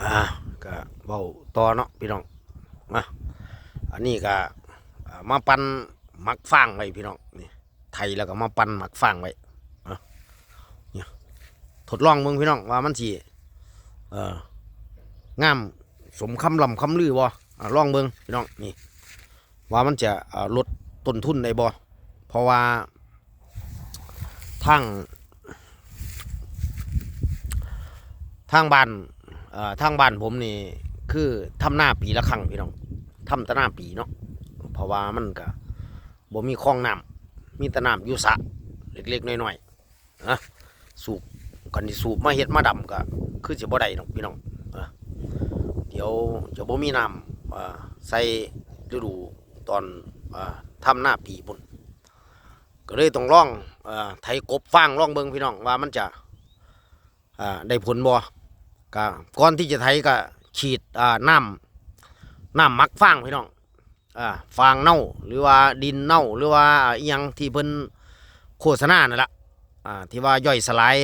อ่าก็เบาต่อเนาะพี่น้องมาอันนี้ก็มาปั้นหมักฟางไว้พี่น้องนี่ไทยแล้วก็มาปั้นหมักฟางไว้อะเนี่ยทดลองเมืองพี่น้องว่ามันสิเอ่องามสมคำลำคำลือบ่อลองเบิ่งพี่น้องนี่ว่ามันจะลดต้นทุนได้บ่เพราะว่าทางทางบ้าน ทางบ้านผมนี่คือทำหน้าปีละครั้งพี่น้องทำแต่หน้าปีเนาะเพราะว่ามันก็บ่มีคลองน้ำมีแต่น้ำอยู่สะเล็กๆน้อยๆนะสูบกันที่สูบมาเฮ็ดมาดำก็คือสิบ่ได้น้องพี่น้องเออเดี๋ยวจะบ่มีน้ำใส่ฤดูตอนอทำหน้าปีพุ่นก็เลยต้องลองอไถกบฟางลองเบิงพี่น้องว่ามันจะได้ผลบ่ ก็ก่อนที่จะไถก็ฉีดน้ำน้ำมักฟางพี่น้องอฟางเน่าหรือว่าดินเน่าหรือว่าอหยังที่เพิ่นโฆษณานั่นแหละที่ว่าย่อยสลาย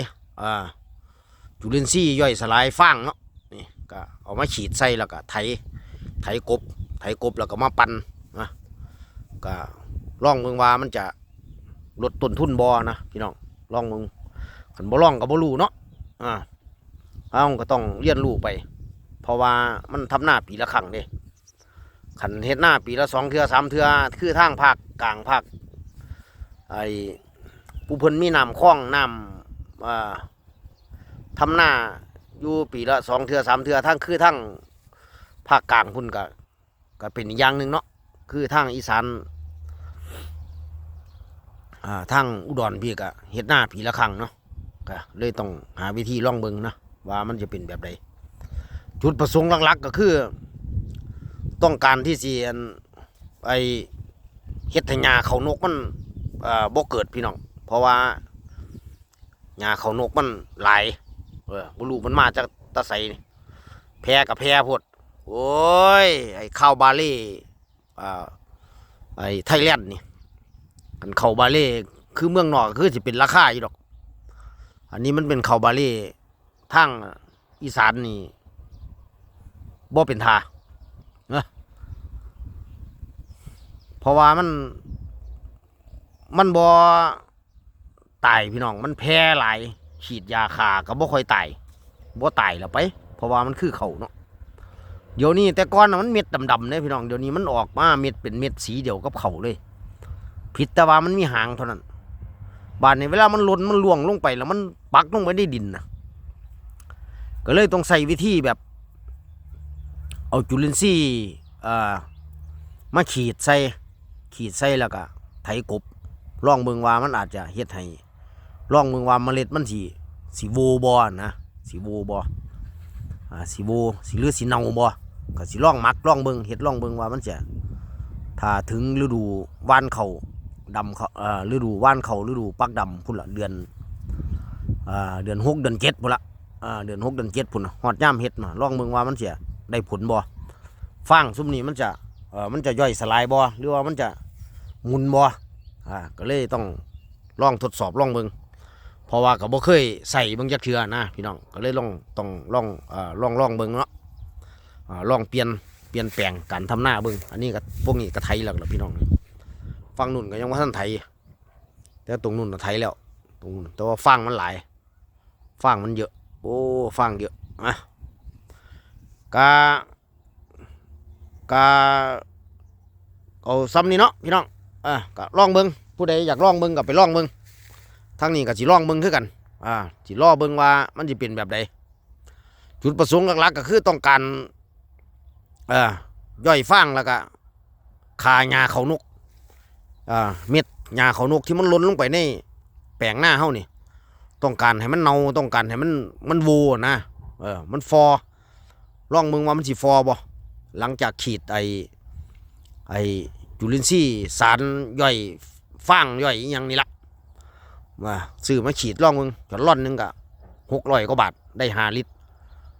จุลินทรีย์ย่อยสลายฟางเนาะนี่ก็เอามาฉีดใส่แล้วก็ไถไถกบ ไถกบแล้วก็มาปั่นนะก็ลองเมืองว่ามันจะลดต้นทุนบ่นะพี่น้องลองเมืองขันบ่ลองก็บ่รู้เนาะอ่า เอาก็ต้องเรียนรู้ไป เพราะว่ามันทำหน้าปีละครั้งเด้ขันเฮ็ดหน้าปีละสองเทือสามเทือคือทางภาคกลางภาคไอ้ผู้เพิ่นมีน้ำคลองน้ำอ่าทำหน้าอยู่ปีละสองเทือสามเทือทั้งคือทั้งภาคกลางพุ่นก็ก็เป็นอย่างหนึ่งเนาะคือทางอีสานอ่าทางอุดรพี่ก็เฮ็ดหน้าปีละครั้งเนาะก็เลยต้องหาวิธีล่องเบิงนะ ว่ามันจะเป็นแบบใดจุดประสงค์หลักๆก็คือ ต้องการที่สิอันไอเฮ็ดให้หญ้าเขานกมันเอ่อบ่เกิดพี่น้อง เพราะว่าหญ้าเขานกมันหลายเออบ่รู้มันมาจากตะไสแพร่กับแพร่พดโอ้ยไอ้ข้าวบาเล่อ่าไอ้ไทยแลนด์นี่กันข้าวบาเล่คือเมืองนอกคือสิเป็นราคาอยู่ดอก อันนี้มันเป็นข้าวบาเล่ ทางอีสานนี่บ่เป็นทาเนะเพราะว่ามัน มันบ่ตายพี่น้อง มันแพ้หลายฉีดยาคาก็บ่ค่อยตายบ่ตายแล้วไป เพราะว่ามันคือเขาเนาะเดี๋ยวนี้แต่ก่อนนะมันเม็ดดำๆเนี่ยพี่น้องเดี๋ยวนี้มันออกมาเม็ดเป็นเม็ดสีเดียวกับเขาเลยผิดแต่ว่ามันมีหางเท่านั้น บานนี้เวลามันล่นมันล่วงลงไปแล้วมันปักลงไปในดินนะ ก็เลยต้องใส่วิธีแบบ เอาจุลินทรีย์อ่มาขีดใส่ขีดใส่แล้วก็ไถกบลองเบิ่งว่ามันอาจจะเฮ็ดให้ลองเบิ่งว่าเมล็ดมันสิสิโวบ่นะสิโวบอสิโวสิหรือสิเนาบ่ก็สิลองมักลองเบิ่งเฮ็ดลองเบิ่งว่ามันจะถ้าถึงฤดูว่านเขาดำเขาฤดูว่านเขาฤดูปักดำพุ่นละเดือนอเดือนหกเดือนเจ็ดพุ่นละ เดือนหกเดือนเจ็ดพุ่นน่ะฮอดย่ามเฮ็ดมาลองเบิ่งว่ามันจะได้ผลบ่ฟางซุมนี้มันจะเออมันจะย่อยสลายบ่หรือว่ามันจะหมุนบ่อ่าก็เลยต้องลองทดสอบลองเบิ่งเพราะว่าก็บ่เคยใส่เบิ่งจักเทื่อนะพี่น้องก็เลยลองต้องลองเอ่อลองลองเบิ่งเนาะอ่าลองเปลี่ยนเปลี่ยนแปลงการทำหน้าเบิ่งอันนี้ก็พวกนี้ก็ไถแล้วล่ะพี่น้องฟังนู่นก็ยังว่าท่านไถแต่ตรงนู่นน่ะไถแล้วตรงนู่นแต่ว่าฟางมันหลายฟางมันเยอะ โอ้ฟังเยอะอะกากาเอาซ้ำนี่เนาะพี่น้องอะก็ลองเบิงผู้ใดอยากลองเบิงก็ไปลองเบิงทางนี้ก็สิลองเบิงคือกันอ่าสิรอเบิงว่ามันจะเป็นแบบใดจุดประสงค์หลักๆก็คือต้องการเอ่อย่อยฟางแล้วก็คาหญ้าเขานกอ่าเม็ดหญ้าเขานกที่มันล้นลงไปในแปลงหน้าเฮานี่ ต้องการให้มันเนาต้องการให้มันมันวูนะเออมันฟอลองมึงว่ามันสิฟอบ่หลังจากขีดไอไอจุลินทรีย์สารย่อยฟางย่อยอย่างนี้ละมาซื้อมาขีดลองมึงก็ล่อนหนึงก็หกร้อยกว่าบาทได้ห้าลิตร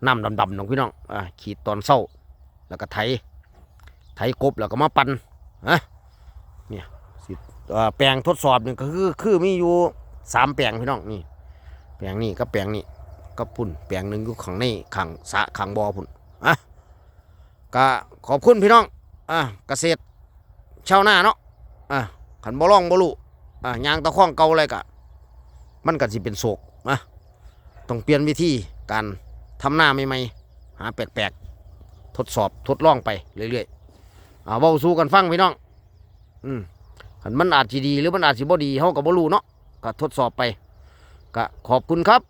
น้ำดำๆน้องพี่น้องอ่าขีดตอนเศร้า แล้วก็ไถไถกบแล้วก็มาปั่นฮะเนี่ยแปลงทดสอบหนี่ก็คือคือมีอยู่สามแปลงพี่น้องนี่ แปลงนี้ก็แปลงนี้กับพุ่นแปลงหนึ่งอยู่ข้างในข้างสะข้างบ่อพุ่นอะก็ขอบคุณพี่น้องอะเกษตรชาวนาเนาะอะขันบ่ร้องบ่รู้อะยางตะข้องเก่าอะไรกะมันก็สิเป็นโศกนะต้องเปลี่ยนวิธีการทำหน้าใหม่ๆหาแปลกๆทดสอบทดลองไปเรื่อยๆอ่าเว้าสู้กันฟังพี่น้องอืมคันมันอาจสิดีหรือมันอาจสิบ่ดีเฮาก็บ่รู้เนาะก็ทดสอบไป ก็ขอบคุณครับ